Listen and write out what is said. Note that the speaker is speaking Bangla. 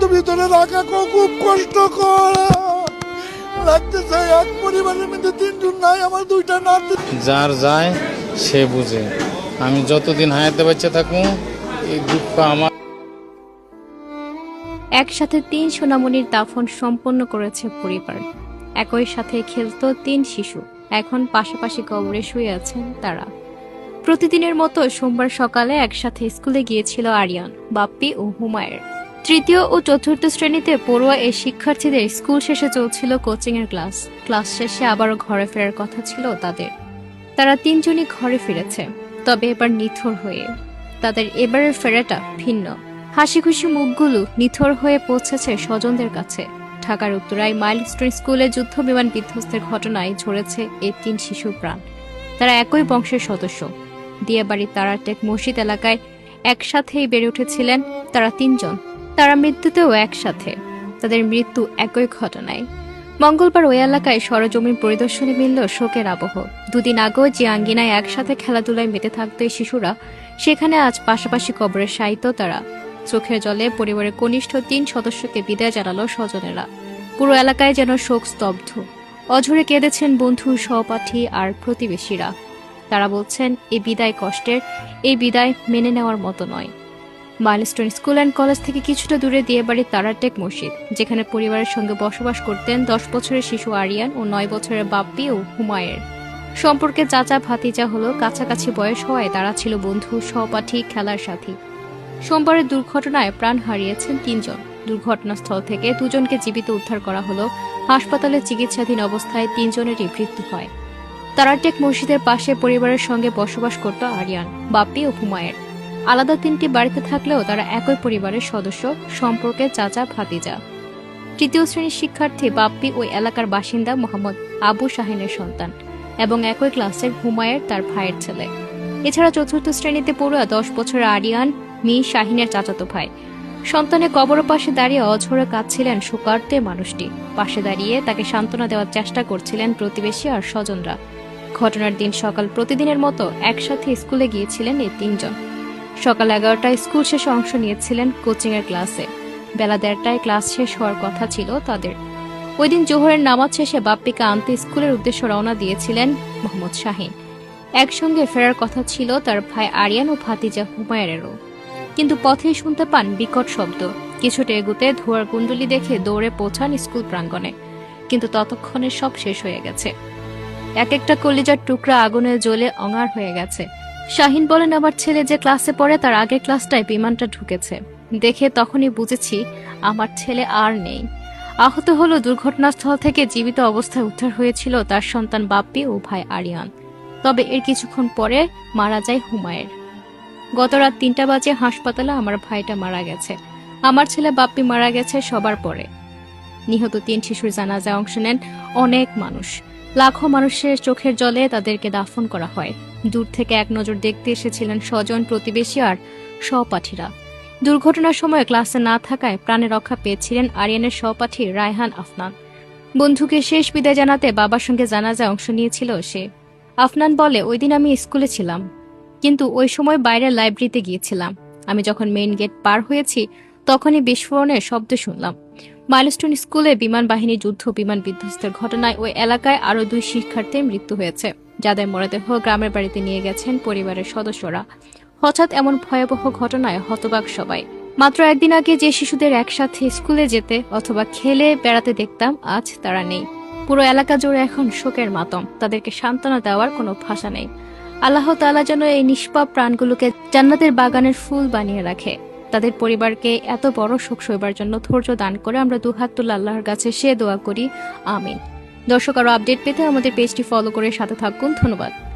তো ভিতরে রাখা খুব খুব কষ্টকর। লাগতেছে এক পরিবারের মধ্যে তিনজন নাই আমার দুইটা নাতি। যার যায় সে বুঝে। আমি যতদিন হায়াতে বাচ্চা থাকব এই দুঃখ আমার। একসাথে তিন সোনামণির দাফন সম্পন্ন করেছে পরিবার। একই সাথে খেলতো তিন শিশু। এখন পাশাপাশি কবরে শুয়ে আছেন তারা। প্রতিদিনের মতো সোমবার সকালে একসাথে স্কুলে গিয়েছিল আরিয়ান বাপ্পি ও হুমায়ের তৃতীয় ও চতুর্থ শ্রেণীতে পড়ুয়া এই শিক্ষার্থীদের স্কুল শেষে চলছিল কোচিং এর ক্লাস। ক্লাস শেষে আবারও ঘরে ফেরার কথা ছিল তাদের। তারা তিনজনই ঘরে ফিরেছে, তবে এবার নিথর হয়ে। তাদের এবারের ফেরাটা ভিন্ন। হাসি খুশি মুখগুলো নিথর হয়ে পৌঁছেছে স্বজনদের কাছে। ঢাকার উত্তরায় মাইলস্টোন স্কুলে যুদ্ধ বিমান বিধ্বস্তের ঘটনায় ঝরেছে এই তিন শিশুর প্রাণ। তারা একই বংশের সদস্য। দিয়াবাড়ির তারাটেক মসজিদ এলাকায় একসাথেই বেড়ে উঠেছিলেন তারা তিনজন। তারা মৃত্যুতেও একসাথে। তাদের মৃত্যু একই ঘটনায়। মঙ্গলবার ওই এলাকায় সরজমিন পরিদর্শনে মিলল শোকের আবহ। দুদিন আগেও যে আঙ্গিনায় একসাথে খেলাধুলায় মেতে থাকতো এই শিশুরা। সেখানে আজ পাশাপাশি কবরে সাহিত্য তারা। চোখের জলে পরিবারের কনিষ্ঠ তিন সদস্যকে বিদায় জানালো স্বজনেরা। পুরো এলাকায় যেন শোক স্তব্ধ। অঝরে কেঁদেছেন বন্ধু, সহপাঠী আর প্রতিবেশীরা। তারা বলছেন এই বিদায় কষ্টের, এই বিদায় মেনে নেওয়ার মতো নয়। মাইলস্টোন স্কুল অ্যান্ড কলেজ থেকে কিছুটা দূরে দিয়ে বাড়ির তারাটেক মসজিদ, যেখানে পরিবারের সঙ্গে বসবাস করতেন দশ বছরের শিশু আরিয়ান ও নয় বছরের বাপ্পি ও হুমায়ের সম্পর্কে চাচা ভাতিজা হলো কাছাকাছি বয়স হওয়ায় তারা ছিল বন্ধু, সহপাঠী, খেলার সাথী। সোমবারের দুর্ঘটনায় প্রাণ হারিয়েছেন তিনজন। দুর্ঘটনাস্থল থেকে দুজনকে জীবিত উদ্ধার করা হলো। হাসপাতালে চিকিৎসাধীন অবস্থায় তিনজনেরই মৃত্যু হয়। তারাটেক মসজিদের পাশে পরিবারের সঙ্গে বসবাস করত আরিয়ান, বাপ্পি ও হুমায়ের আলাদা তিনটি বাড়িতে থাকলেও তারা একই পরিবারের সদস্য সম্পর্কে চাচা, ভাতিজা। তৃতীয় শ্রেণির শিক্ষার্থী বাপ্পি ওই এলাকার বাসিন্দা মোহাম্মদ আবু শাহিনের সন্তান এবং একই ক্লাসের হুমায়ের তার ভাইয়ের ছেলে। এছাড়া চতুর্থ শ্রেণীতে পড়ুয়া দশ বছরের আরিয়ান মি শাহিনের চাচাতো ভাই। সন্তানের কবর পাশে দাঁড়িয়ে অঝরে কাঁদছিলেন শোকার্তে মানুষটি। পাশে দাঁড়িয়ে তাকে সান্ত্বনা দেওয়ার চেষ্টা করছিলেন প্রতিবেশী আর স্বজনরা। ঘটনার দিন সকাল প্রতিদিনের মতো একসাথে স্কুলে গিয়েছিলেন এই তিনজন। সকাল এগারোটায় স্কুল শেষে অংশ নিয়েছিলেন কোচিং এর ক্লাসে। বেলা দেড়টায় ক্লাস শেষ হওয়ার কথা ছিল তাদের। ওই দিন জোহরের নামাজ শেষে বাপ্পিকে আনতে স্কুলের উদ্দেশ্যে রওনা দিয়েছিলেন মোহাম্মদ শাহিন। একসঙ্গে ফেরার কথা ছিল তার ভাই আরিয়ান ও ভাতিজা হুমায়েরও কিন্তু পথেই শুনতে পান বিকট শব্দ। কিছুটা এগুতে ধোয়ার কুণ্ডলি দেখে দৌড়ে পৌঁছান স্কুল প্রাঙ্গণে। কিন্তু ততক্ষণে সব শেষ হয়ে গেছে। এক একটা কলিজার টুকরা আগুনে জ্বলে অঙার হয়ে গেছে। শাহিন বলেন, আমার ছেলে যে ক্লাসে পড়ে, তার আগের ক্লাসটায় বিমানটা ঢুকেছে। দেখে তখনই বুঝেছি, আমার ছেলে আর নেই। আহত হলো দুর্ঘটনাস্থল থেকে জীবিত অবস্থায় উদ্ধার হয়েছিল তার সন্তান বাপ্পি ও ভাই আরিয়ান। তবে এর কিছুক্ষণ পরে মারা যায় হুমায়ের গত রাত তিনটা বাজে হাসপাতালে আমার ভাইটা মারা গেছে। আমার ছেলে বাপ্পি মারা গেছে সবার পরে। নিহত তিন শিশুর জানাজায় অংশ নেন অনেক মানুষ। লাখো মানুষের চোখের জলে তাদেরকে দাফন করা হয়। দূর থেকে এক নজর দেখতে এসেছিলেন স্বজন প্রতিবেশী আর সহপাঠীরা। দুর্ঘটনার সময় ক্লাসে না থাকায় প্রাণে রক্ষা পেয়েছিলেন আরিয়ানের সহপাঠী রায়হান আফনান। বন্ধুকে শেষ বিদায় জানাতে বাবার সঙ্গে জানাজায় অংশ নিয়েছিল সে। আফনান বলে ওই দিন আমি স্কুলে ছিলাম, কিন্তু ওই সময় বাইরের লাইব্রেরিতে গিয়েছিলাম। আমি যখন মেইন গেট পার হয়েছি, তখনই বিস্ফোরণের শব্দ শুনলাম। মাইলস্টোন স্কুলে বিমান বাহিনী যুদ্ধ বিমান বিধ্বস্তের ঘটনায় ওই এলাকায় আরও দুই শিক্ষার্থীর মৃত্যু হয়েছে, যাদের মরদেহ গ্রামের বাড়িতে নিয়ে গেছেন পরিবারের সদস্যরা। হঠাৎ এমন ভয়াবহ ঘটনায় হতবাক সবাই। মাত্র একদিন আগে যে শিশুদের একসাথে স্কুলে যেতে অথবা খেলে বেড়াতে দেখতাম, আজ তারা নেই। পুরো এলাকা জুড়ে এখন শোকের মাতম, তাদেরকে সান্ত্বনা দেওয়ার কোনো ভাষা নেই। আল্লাহ তাআলা যেন এই নিষ্পাপ প্রাণগুলোকে জান্নাতের বাগানের ফুল বানিয়ে রাখে। তাদের পরিবারকে এত বড় শোক সইবার জন্য ধৈর্য দান করে আমরা দুহাত তুলে আল্লাহর কাছে সে দোয়া করি। আমিন। দর্শক, আরও আপডেট পেতে আমাদের পেজটি ফলো করে সাথে থাকুন। ধন্যবাদ।